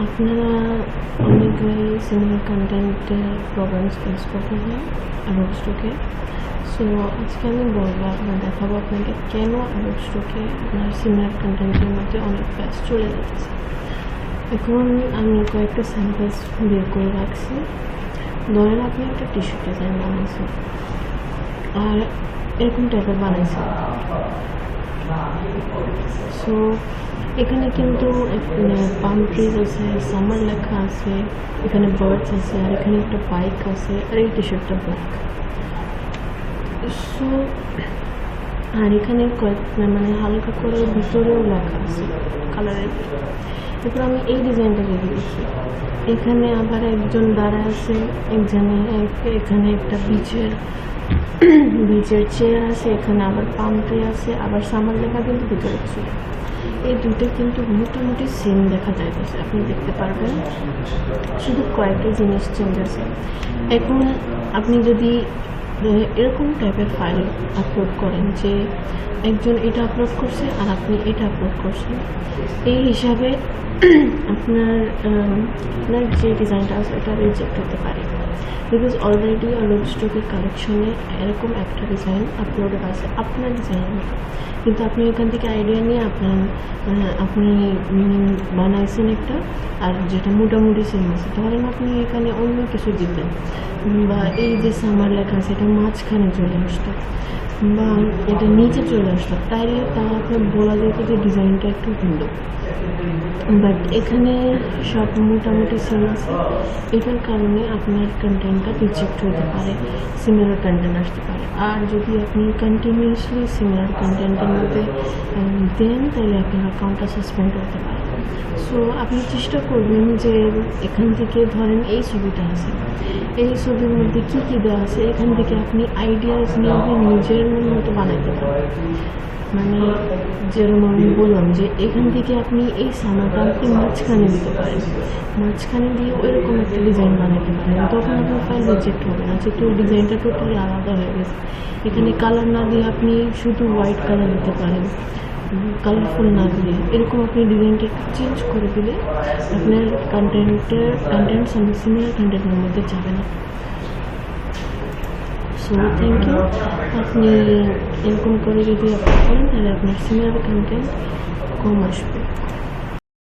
আপনারা অনেকেই সিনেমা কন্টেন্টের প্রবলেমস ফেস করতে অ্যাডোব স্টকে সো আজকে আমি বলব আপনার দেখাবো আপনাকে কেন অ্যাডোব স্টকে আপনার সিনেমার কন্টেন্টের মধ্যে অনেক প্যাচ চলে যাচ্ছে এখন আমি কয়েকটা স্যাম্পলস বের করে রাখছি ধরেন আপনি একটা টি শার্ট ডিজাইন বানাইছেন আর এরকম টাইপের বানাইছেন সো এখানে কিন্তু পাম ট্রিজ আছে সামার লেখা আছে, এখানে বার্ডস আছে, আর এখানে একটা বাইক আছে, আর এই টি শার্টটা ব্ল্যাক সো আর এখানে কয়েক মানে হালকা করে ভিতরেও লেখা আছে কালারের এরপর আমি এই ডিজাইনটা দেখি এখানে আবার একজন দাঁড়া আছে এখানে এখানে একটা বিচের বিচের চেয়ার আছে, এখানে আবার পাম্পে আছে, আবার সামার লেখা কিন্তু ভিতরে ছিল এই দুটো কিন্তু মোটামুটি সেম দেখা যাইতেছে, আপনি দেখতে পারবেন। শুধু কয়েকটা জিনিস চেঞ্জ আছে। এখন আপনি যদি এরকম টাইপের ফাইল আপলোড করেন যে একজন এটা আপলোড করছে আর আপনি এটা আপলোড করছেন। এই হিসাবে আপনার আপনার যে ডিজাইনটা আছে এটা রিজেক্ট হতে পারে। বিকজ অলরেডি অলরেডি স্টকের কালেকশনে এরকম একটা ডিজাইন আপলোডেড আছে, আপনার ডিজাইন কিন্তু আপনি এখান থেকে আইডিয়া নিয়ে আপনার আপনি বানাইছেন একটা আর যেটা মোটামুটি সেম আছে। ধরেন আপনি এখানে অন্য কিছু দিতেন বা এই যে সামার লেখা আছে মাঝখানে চলে আসতো। বা এটা নিচে চলে আসতো। তাইলে তা আপনার বলা যেত যে ডিজাইনটা একটু ভিন্ন। বাট এখানে সব মোটামুটি সেম আছে এটার কারণে আপনার কন্টেন্টটা রিজেক্ট হতে পারে সিমিলার কন্টেন্ট আসতে পারে। আর যদি আপনি কন্টিনিউসলি সিমিলার কন্টেন্টের মধ্যে দেন, তাহলে আপনার অ্যাকাউন্টটা সাসপেন্ড করতে পারে। সো আপনি চেষ্টা করবেন যে এখান থেকে ধরেন এই ছবিটা আছে। এই ছবির মধ্যে কী কী দেওয়া আছে? এখান থেকে আপনি আইডিয়াস নিয়ে নিজের মতো বানাইতে পারেন। মানে যেরকম আমি বললাম যে এখান থেকে আপনি এই আপনি মাঝখানে দিতে পারেন। মাঝখানে দিয়ে ওইরকম একটা ডিজাইন বানাতে পারেন। তখন আপনার ফাইল রিজেক্ট হবে না, যেহেতু ডিজাইনটা টোটালি আলাদা হয়ে গেছে। এখানে কালার না দিয়ে আপনি শুধু হোয়াইট কালার দিতে পারেন কালারফুল না দিয়ে। এরকম আপনি ডিজাইনটা একটু চেঞ্জ করে দিলে আপনার কন্টেন্টের কন্টেন্ট সিমিলার কন্টেন্টের মধ্যে যাবে না। সো থ্যাংক ইউ আপনি এরকম করে যদি করেন তাহলে আপনার সিনিয়র কন্টেন্ট কম আসবে।